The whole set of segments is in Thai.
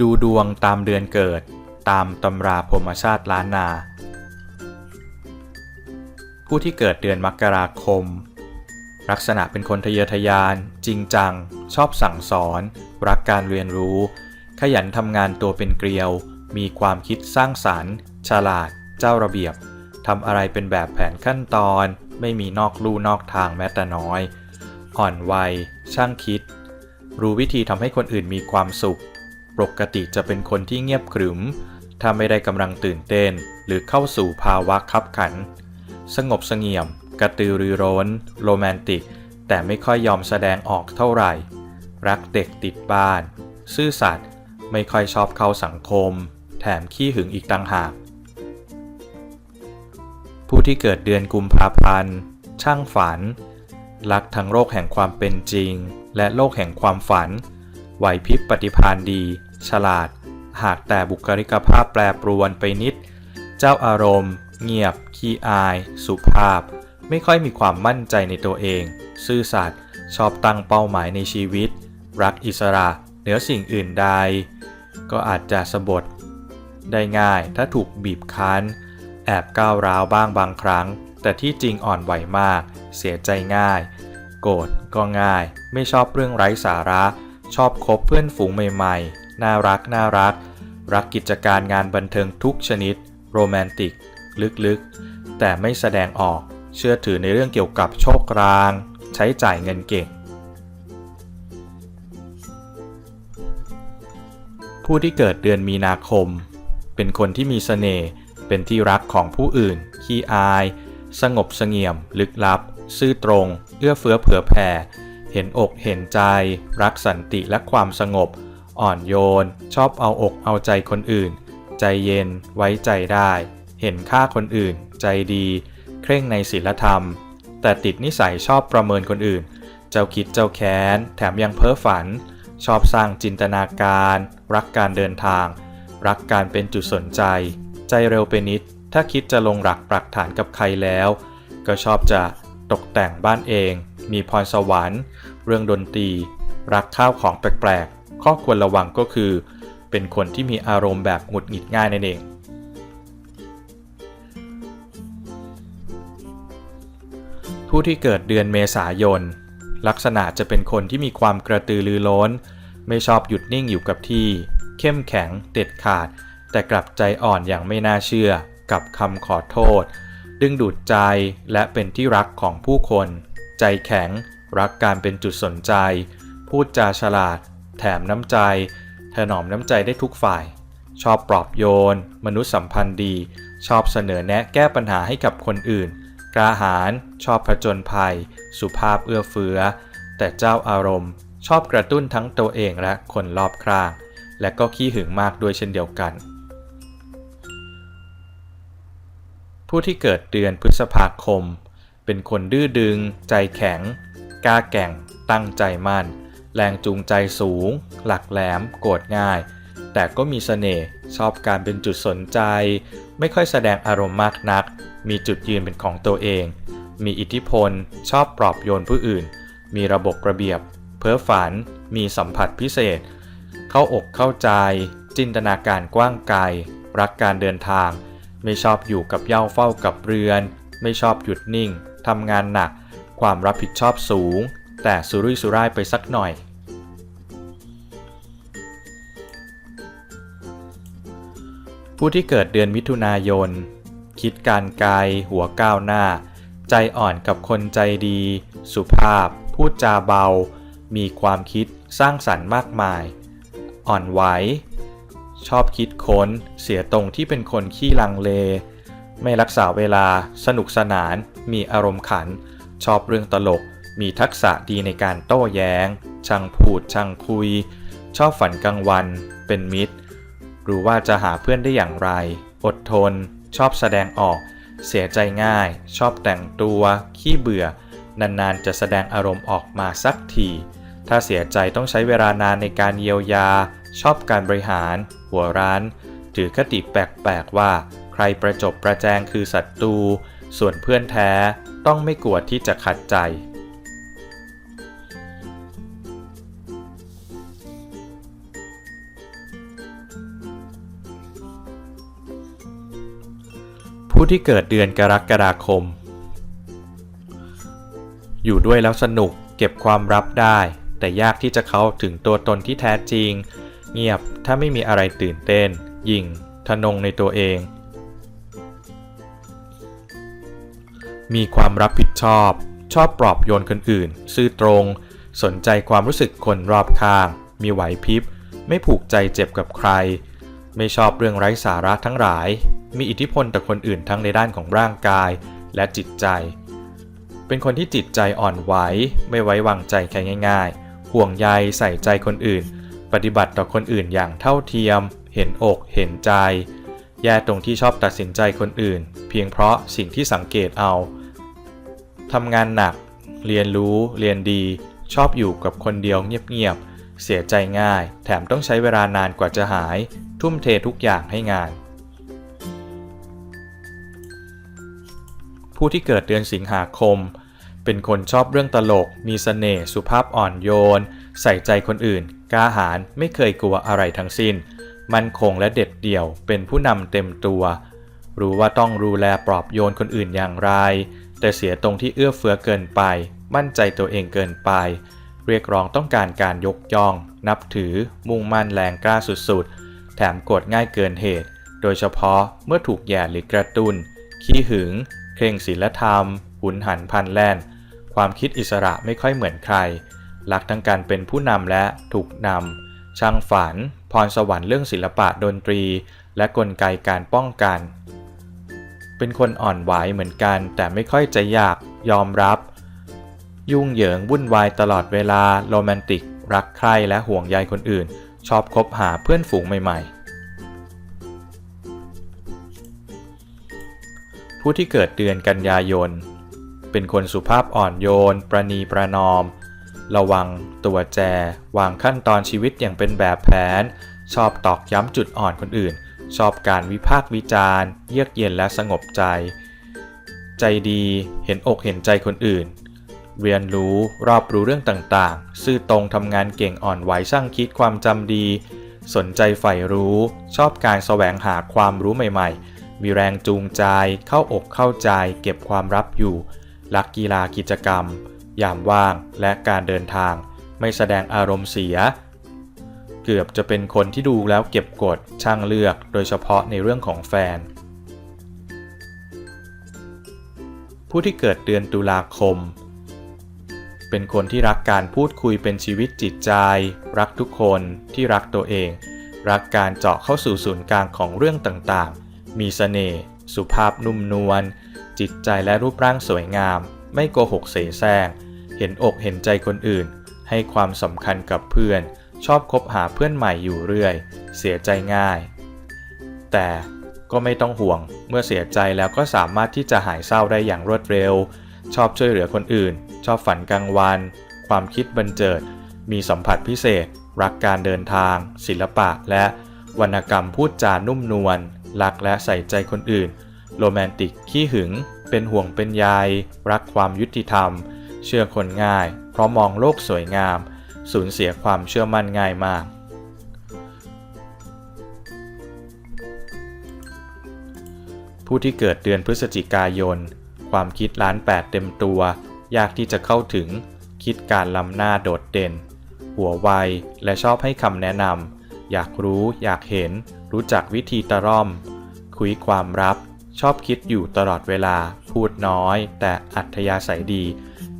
ดูดวงตามเดือนเกิด ตามตำราพรมชาติล้านนา ผู้ที่เกิดเดือนมกราคม ลักษณะเป็นคนทะเยอทะยาน จริงจัง ชอบสั่งสอน รักการเรียนรู้ ขยันทำงานตัวเป็นเกลียว มีความคิดสร้างสรรค์ ฉลาด เจ้าระเบียบทำอะไรเป็นแบบแผนขั้นตอน ไม่มีนอกลู่นอกทางแม้แต่น้อย อ่อนวัยช่างคิด รู้วิธีทำให้คนอื่นมีความสุข ปกติจะเป็นคนที่เงียบขรึม ถ้าไม่ได้กำลังตื่นเต้น หรือเข้าสู่ภาวะคับขัน สงบเสงี่ยม กระตือรือร้น โรแมนติก แต่ไม่ค่อยยอมแสดงออกเท่าไหร่ รักเด็กติดบ้าน ซื่อสัตย์ ไม่ค่อยชอบเข้าสังคม แถมขี้หึงอีกต่างหาก ผู้ที่เกิดเดือนกุมภาพันธ์ ช่างฝัน รักทั้งโลกแห่งความเป็นจริง และโลกแห่งความฝันไหวพริบปฏิภาณดี ฉลาด หากแต่บุคลิกภาพแปรปรวนไปนิด เจ้าอารมณ์ เงียบ ขี้อาย สุภาพ ไม่ค่อยมีความมั่นใจในตัวเอง ซื่อสัตย์ชอบตั้งเป้าหมายในชีวิต รักอิสระเหนือสิ่งอื่นใด ก็อาจจะสะบดได้ง่ายถ้าถูกบีบคั้น แอบก้าวร้าวบ้างบางครั้ง แต่ที่จริงอ่อนไหวมาก เสียใจง่าย โกรธก็ง่าย ไม่ชอบเรื่องไร้สาระ ชอบคบเพื่อนฝูงใหม่ๆ น่ารักน่ารัก รักกิจการงานบันเทิงทุกชนิด โรแมนติก ลึกๆ แต่ไม่แสดงออก เชื่อถือในเรื่องเกี่ยวกับโชคราง ใช้จ่ายเงินเก่ง ผู้ที่เกิดเดือนมีนาคม เป็นคนที่มีเสน่ห์ เป็นที่รักของผู้อื่น ขี้อาย สงบเสงี่ยม ลึกลับ ซื่อตรง เอื้อเฟื้อเผื่อแผ่ เห็นอกเห็นใจ รักสันติและความสงบ อ่อนโยน ชอบเอาอกเอาใจคนอื่น ใจเย็น ไว้ใจได้ เห็นค่าคนอื่น ใจดี เคร่งในศีลธรรม แต่ติดนิสัยชอบประเมินคนอื่น เจ้าคิดเจ้าแค้น แถมยังเพ้อฝัน ชอบสร้างจินตนาการ รักการเดินทาง รักการเป็นจุดสนใจ ใจเร็วไปนิด ถ้าคิดจะลงหลักปรักฐานกับใครแล้ว ก็ชอบจะตกแต่งบ้านเอง มีพรสวรรค์ เรื่องดนตรี รักข้าวของแปลก ข้อควรระวังก็คือ เป็นคนที่มีอารมณ์แบบหงุดหงิดง่ายนั่นเอง ผู้ที่เกิดเดือนเมษายน ลักษณะจะเป็นคนที่มีความกระตือรือร้น ไม่ชอบหยุดนิ่งอยู่กับที่ เข้มแข็งเด็ดขาด แต่กลับใจอ่อนอย่างไม่น่าเชื่อ กับคำขอโทษ ดึงดูดใจและเป็นที่รักของผู้คน ใจแข็ง รักการเป็นจุดสนใจ พูดจาฉลาด แถมน้ำใจ ถนอมน้ำใจได้ทุกฝ่าย ชอบปลอบโยน มนุษยสัมพันธ์ดี ชอบเสนอแนะแก้ปัญหาให้กับคนอื่น กล้าหาญชอบผจญภัย สุภาพเอื้อเฟื้อ แต่เจ้าอารมณ์ ชอบกระตุ้นทั้งตัวเองและคนรอบข้าง และก็ขี้หึงมากด้วยเช่นเดียวกัน ผู้ที่เกิดเดือนพฤษภาคม เป็นคนดื้อดึง ใจแข็ง กล้าแก่ง ตั้งใจมั่น แรงจูงใจสูง หลักแหลม โกรธง่าย แต่ก็มีเสน่ห์ชอบการเป็นจุดสนใจ ไม่ค่อยแสดงอารมณ์มากนัก มีจุดยืนเป็นของตัวเอง มีอิทธิพล ชอบปลอบโยนผู้อื่น มีระบบระเบียบ เพ้อฝัน มีสัมผัสพิเศษ เข้าอกเข้าใจ จินตนาการกว้างไกล รักการเดินทาง ไม่ชอบอยู่กับเย้าเฝ้ากับเรือน ไม่ชอบหยุดนิ่งทำงานหนัก ความรับผิดชอบสูง แต่สุรุ่ยสุร่ายไปสักหน่อย ผู้ที่เกิดเดือนมิถุนายน คิดการไกลหัวก้าวหน้า ใจอ่อนกับคนใจดี สุภาพ พูดจาเบา มีความคิดสร้างสรรค์มากมาย อ่อนไหว ชอบคิดค้น เสียตรงที่เป็นคนขี้ลังเล ไม่รักษาเวลา สนุกสนาน มีอารมณ์ขัน ชอบเรื่องตลก มีทักษะดีในการโต้แย้ง ช่างพูด ช่างคุย ชอบฝันกลางวัน เป็นมิตร รู้ว่าจะหาเพื่อนได้อย่างไร อดทน ชอบแสดงออก เสียใจง่าย ชอบแต่งตัว ขี้เบื่อ นานๆ จะแสดงอารมณ์ออกมาสักที ถ้าเสียใจต้องใช้เวลานานในการเยียวยา ชอบการบริหาร หัวร้าน ถือคติแปลกๆว่า ใครประจบประแจงคือศัตรู ส่วนเพื่อนแท้ต้องไม่กลัวที่จะขัดใจ ผู้ที่เกิดเดือนกรกฎาคม อยู่ด้วยแล้วสนุกเก็บความลับได้ แต่ยากที่จะเข้าถึงตัวตนที่แท้จริง เงียบถ้าไม่มีอะไรตื่นเต้น ยิ่งทะนงในตัวเอง มีความรับผิดชอบ ชอบปลอบโยนคนอื่น ซื่อตรง สนใจความรู้สึกคนรอบข้าง มีไหวพริบ ไม่ผูกใจเจ็บกับใคร ไม่ชอบเรื่องไร้สาระทั้งหลาย มีอิทธิพลต่อคนอื่นทั้งในด้านของร่างกายและจิตใจ เป็นคนที่จิตใจอ่อนไหว ไม่ไว้วางใจใครง่าย ๆ ห่วงใยใส่ใจคนอื่น ปฏิบัติต่อคนอื่นอย่างเท่าเทียม เห็นอกเห็นใจ แย่ตรงที่ชอบตัดสินใจคนอื่น เพียงเพราะสิ่งที่สังเกตเอาทำงานหนัก เรียนรู้ เรียนดี ชอบอยู่กับคนเดียวเงียบๆ เสียใจง่าย แถมต้องใช้เวลานานกว่าจะหาย ทุ่มเททุกอย่างให้งาน ผู้ที่เกิดเดือนสิงหาคม เป็นคนชอบเรื่องตลก มีเสน่ห์สุภาพอ่อนโยน ใส่ใจคนอื่น กล้าหาญไม่เคยกลัวอะไรทั้งสิ้น มั่นคงและเด็ดเดี่ยว เป็นผู้นำเต็มตัว รู้ว่าต้องดูแลปลอบโยนคนอื่นอย่างไร แต่เสียตรงที่เอื้อเฟื้อเกินไป มั่นใจตัวเองเกินไป เรียกร้องต้องการการยกย่อง นับถือ มุ่งมั่นแรงกล้าสุดๆ แถมกดง่ายเกินเหตุ โดยเฉพาะเมื่อถูกแย่หรือกระตุน้นขี้หึง เคร่งศีลธรรม หุนหันพันแล่น ความคิดอิสระไม่ค่อยเหมือนใคร รักทั้งการเป็นผู้นำและถูกนำ ช่างฝัน พรสวรรค์เรื่องศิลปะดนตรี และกลไกการป้องกัน เป็นคนอ่อนไหวเหมือนกัน แต่ไม่ค่อยจะอยากยอมรับ ยุ่งเหยิงวุ่นวายตลอดเวลาโรแมนติก รักใคร่และห่วงใยคนอื่น ชอบคบหาเพื่อนฝูงใหม่ๆ ผู้ที่เกิดเดือนกันยายน เป็นคนสุภาพอ่อนโยน ประนีประนอม ระวังตัวแจ วางขั้นตอนชีวิตอย่างเป็นแบบแผน ชอบตอกย้ำจุดอ่อนคนอื่น ชอบการวิพากษ์วิจารณ์ เยือกเย็นและสงบใจ ใจดีเห็นอกเห็นใจคนอื่น เรียนรู้รอบรู้เรื่องต่างๆ ซื่อตรงทำงานเก่งอ่อนไหวช่างคิดความจำดี สนใจใฝ่รู้ ชอบการแสวงหาความรู้ใหม่ ๆ มีแรงจูงใจ เข้าอกเข้าใจ เก็บความลับอยู่ รักกีฬากิจกรรม ยามว่างและการเดินทาง ไม่แสดงอารมณ์เสีย เกือบจะเป็นคนที่ดูแล้วเก็บกดช่างเลือก โดยเฉพาะในเรื่องของแฟน ผู้ที่เกิดเดือนตุลาคม เป็นคนที่รักการพูดคุยเป็นชีวิตจิตใจ รักทุกคนที่รักตัวเอง รักการเจาะเข้าสู่ศูนย์กลางของเรื่องต่างๆ มีเสน่ห์สุภาพนุ่มนวลจิตใจและรูปร่างสวยงาม ไม่โกหกเสแสร้งเห็นอกเห็นใจคนอื่น ให้ความสำคัญกับเพื่อน ชอบคบหาเพื่อนใหม่อยู่เรื่อย เสียใจง่าย แต่ก็ไม่ต้องห่วงเมื่อเสียใจแล้วก็สามารถที่จะหายเศร้าได้อย่างรวดเร็ว ชอบช่วยเหลือคนอื่น ชอบฝันกลางวัน ความคิดบันเจิด มีสัมผัสพิเศษ รักการเดินทาง ศิลปะและวรรณกรรมพูดจานุ่มนวล รักและใส่ใจคนอื่น โรแมนติกขี้หึง เป็นห่วงเป็นใยรักความยุติธรรม เชื่อคนง่าย เพราะมองโลกสวยงาม สูญเสียความเชื่อมั่นง่ายมาก ผู้ที่เกิดเดือนพฤศจิกายน ความคิดล้านแปดเต็มตัว ยากที่จะเข้าถึง คิดการล้ำหน้าโดดเด่น หัวไวและชอบให้คำแนะนำอยากรู้อยากเห็น รู้จักวิธีตะร่อม คุยความรับ ชอบคิดอยู่ตลอดเวลา พูดน้อย แต่อัธยาศัยดี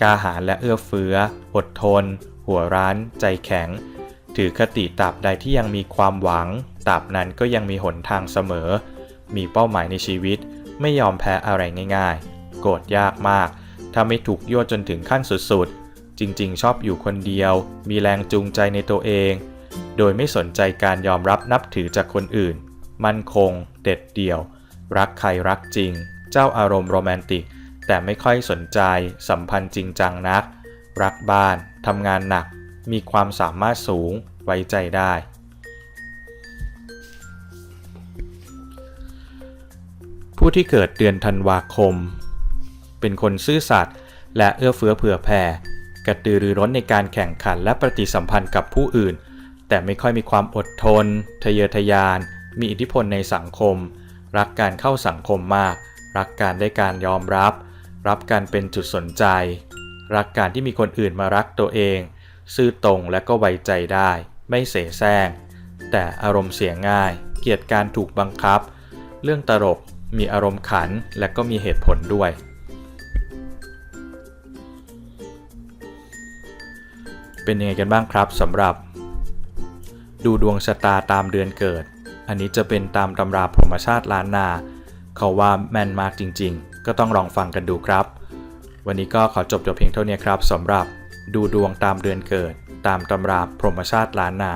กล้าหาญและเอื้อเฟื้อ อดทน หัวร้าน ใจแข็ง ถือคติตราบใดที่ยังมีความหวังตราบนั้นก็ยังมีหนทางเสมอ มีเป้าหมายในชีวิต ไม่ยอมแพ้อะไรง่ายๆ โกรธยากมาก ถ้าไม่ถูกยั่วจนถึงขั้นสุดๆ จริงๆ ชอบอยู่คนเดียว มีแรงจูงใจในตัวเอง โดยไม่สนใจการยอมรับนับถือจากคนอื่น มั่นคง เด็ดเดี่ยว รักใครรักจริง เจ้าอารมณ์โรแมนติก แต่ไม่ค่อยสนใจ สัมพันธ์จริงจังนัก รักบ้าน ทำงานหนัก มีความสามารถสูง ไว้ใจได้ ผู้ที่เกิดเดือนธันวาคม เป็นคนซื่อสัตย์และเอื้อเฟื้อเผื่อแผ่กระตือรือร้นในการแข่งขันและปฏิสัมพันธ์กับผู้อื่น แต่ไม่ค่อยมีความอดทน ทะเยอทะยาน มีอิทธิพลในสังคม รักการเข้าสังคมมาก รักการได้การยอมรับ รับการเป็นจุดสนใจ รักการที่มีคนอื่นมารักตัวเอง ซื่อตรงและก็ไว้ใจได้ ไม่เสแสร้ง แต่อารมณ์เสียง่าย เกลียดการถูกบังคับ เรื่องตลก มีอารมณ์ขัน และก็มีเหตุผลด้วยเป็นยังไงกันบ้างครับสำหรับ ดูดวงชะตาตามเดือนเกิด อันนี้จะเป็นตามตำราพรหมชาติล้านนา เขาว่าแม่นมากจริงๆ ก็ต้องลองฟังกันดูครับ วันนี้ก็ขอจบจบเพียงเท่านี้ครับสำหรับดูดวงตามเดือนเกิด ตามตำราพรหมชาติล้านนา